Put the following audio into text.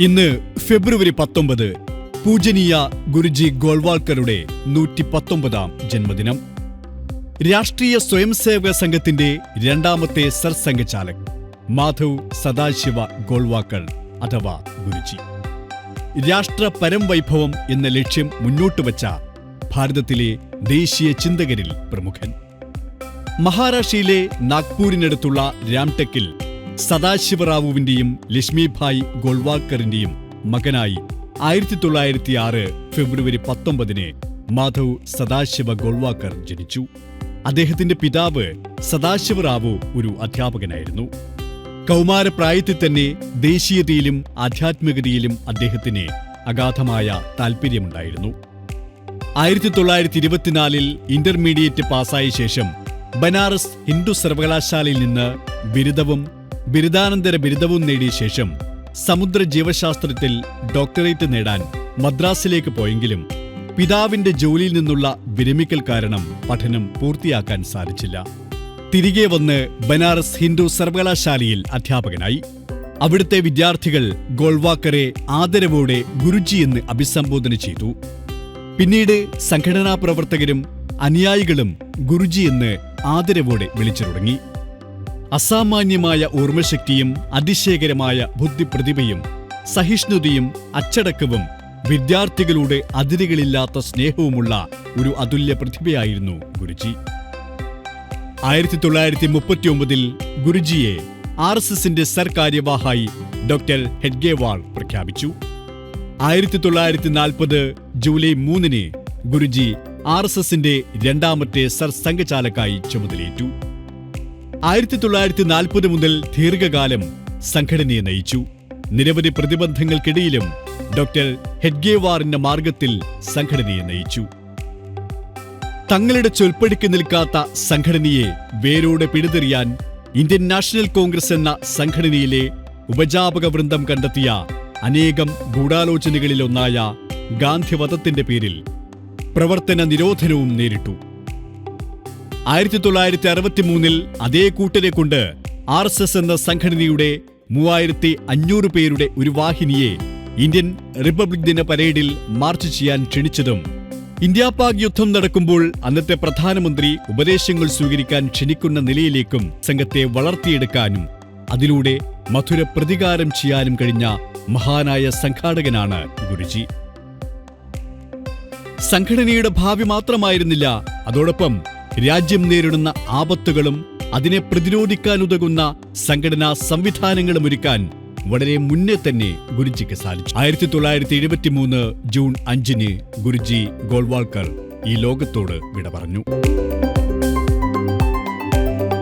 ഇന്ന് ഫെബ്രുവരി പത്തൊമ്പത് പൂജനീയ ഗുരുജി ഗോൾവാൾക്കറുടെ നൂറ്റി പത്തൊമ്പതാം ജന്മദിനം. രാഷ്ട്രീയ സ്വയംസേവക സംഘത്തിന്റെ രണ്ടാമത്തെ സർസംഘചാലക് മാധവ് സദാശിവ ഗോൾവാക്കർ അഥവാ ഗുരുജി. രാഷ്ട്ര പരംവൈഭവം എന്ന ലക്ഷ്യം മുന്നോട്ട് വച്ച ഭാരതത്തിലെ ദേശീയ ചിന്തകരിൽ പ്രമുഖൻ. മഹാരാഷ്ട്രയിലെ നാഗ്പൂരിനടുത്തുള്ള രാംടെക്കിൽ സദാശിവറാവുവിന്റെയും ലക്ഷ്മിഭായ് ഗോൾവാക്കറിന്റെയും മകനായി ആയിരത്തി തൊള്ളായിരത്തി ആറ് ഫെബ്രുവരി പത്തൊമ്പതിന് മാധവ് സദാശിവ ഗോൾവാക്കർ ജനിച്ചു. അദ്ദേഹത്തിന്റെ പിതാവ് സദാശിവറാവു ഒരു അധ്യാപകനായിരുന്നു. കൗമാരപ്രായത്തിൽ തന്നെ ദേശീയതയിലും ആധ്യാത്മികതയിലും അദ്ദേഹത്തിന് അഗാധമായ താൽപ്പര്യമുണ്ടായിരുന്നു ആയിരത്തി തൊള്ളായിരത്തി ഇരുപത്തിനാലിൽ ഇന്റർമീഡിയറ്റ് പാസ്സായ ശേഷം ബനാറസ് ഹിന്ദു സർവകലാശാലയിൽ നിന്ന് ബിരുദവും ബിരുദാനന്തര ബിരുദവും നേടിയ ശേഷം സമുദ്ര ജീവശാസ്ത്രത്തിൽ ഡോക്ടറേറ്റ് നേടാൻ മദ്രാസിലേക്ക് പോയെങ്കിലും പിതാവിന്റെ ജോലിയിൽ നിന്നുള്ള വിരമിക്കൽ കാരണം പഠനം പൂർത്തിയാക്കാൻ സാധിച്ചില്ല. തിരികെ വന്ന് ബനാറസ് ഹിന്ദു സർവകലാശാലയിൽ അധ്യാപകനായി. അവിടുത്തെ വിദ്യാർത്ഥികൾ ഗോൾവാക്കറെ ആദരവോടെ ഗുരുജി എന്ന് അഭിസംബോധന ചെയ്തു. പിന്നീട് സംഘടനാ പ്രവർത്തകരും അനുയായികളും ഗുരുജി എന്ന് ആദരവോടെ വിളിച്ചു തുടങ്ങി അസാമാന്യമായ ഓർമ്മശക്തിയും അതിശയകരമായ ബുദ്ധിപ്രതിഭയും സഹിഷ്ണുതയും അച്ചടക്കവും വിദ്യാർത്ഥികളുടെ അതിരുകളില്ലാത്ത സ്നേഹവുമുള്ള ഒരു അതുല്യ പ്രതിഭയായിരുന്നു ഗുരുജി. ആയിരത്തി തൊള്ളായിരത്തി മുപ്പത്തിയൊമ്പതിൽ ഗുരുജിയെ ആർ എസ് എസിന്റെ സർ കാര്യവാഹായി ഡോക്ടർ ഹെഡ്ഗേവാൾ പ്രഖ്യാപിച്ചു. ആയിരത്തി തൊള്ളായിരത്തി നാൽപ്പത് ജൂലൈ മൂന്നിന് ഗുരുജി ആർ എസ് എസിന്റെ രണ്ടാമത്തെ സർ സംഘചാലക്കായി ചുമതലയേറ്റു. ആയിരത്തി തൊള്ളായിരത്തി നാൽപ്പത് മുതൽ ദീർഘകാലം സംഘടനയെ നയിച്ചു. നിരവധി പ്രതിബന്ധങ്ങൾക്കിടയിലും ഡോക്ടർ ഹെഡ്ഗേവാറിന്റെ മാർഗത്തിൽ സംഘടനയെ നയിച്ചു. തങ്ങളുടെ ചൊൽപ്പടിക്ക് നിൽക്കാത്ത സംഘടനയെ വേരോടെ പിഴുതെറിയാൻ ഇന്ത്യൻ നാഷണൽ കോൺഗ്രസ് എന്ന സംഘടനയിലെ ഉപജാപക വൃന്ദം കണ്ടെത്തിയ അനേകം ഗൂഢാലോചനകളിലൊന്നായ ഗാന്ധിവധത്തിന്റെ പേരിൽ പ്രവർത്തന നിരോധനവും നേരിട്ടു. ആയിരത്തി തൊള്ളായിരത്തി അറുപത്തിമൂന്നിൽ അതേ കൂട്ടരെ കൊണ്ട് ആർ എസ് എസ് എന്ന സംഘടനയുടെ മൂവായിരത്തി അഞ്ഞൂറ് പേരുടെ ഒരു വാഹിനിയെ ഇന്ത്യൻ റിപ്പബ്ലിക് ദിന പരേഡിൽ മാർച്ച് ചെയ്യാൻ ക്ഷണിച്ചതും ഇന്ത്യ പാക് യുദ്ധം നടക്കുമ്പോൾ അന്നത്തെ പ്രധാനമന്ത്രി ഉപദേശങ്ങൾ സ്വീകരിക്കാൻ ക്ഷണിക്കുന്ന നിലയിലേക്കും സംഘത്തെ വളർത്തിയെടുക്കാനും അതിലൂടെ മധുര പ്രതികാരം ചെയ്യാനും കഴിഞ്ഞ മഹാനായ സംഘാടകനാണ് ഗുരുജി. സംഘടനയുടെ ഭാവി മാത്രമായിരുന്നില്ല അതോടൊപ്പം രാജ്യം നേരിടുന്ന ആപത്തുകളും അതിനെ പ്രതിരോധിക്കാനുതകുന്ന സംഘടനാ സംവിധാനങ്ങളും ഒരുക്കാൻ വളരെ മുന്നേ തന്നെ ഗുരുജിക്ക് സാധിച്ചു. ആയിരത്തി തൊള്ളായിരത്തി എഴുപത്തി മൂന്ന് ജൂൺ അഞ്ചിന് ഗുരുജി ഗോൾവാൾക്കർ ഈ ലോകത്തോട് വിട പറഞ്ഞു.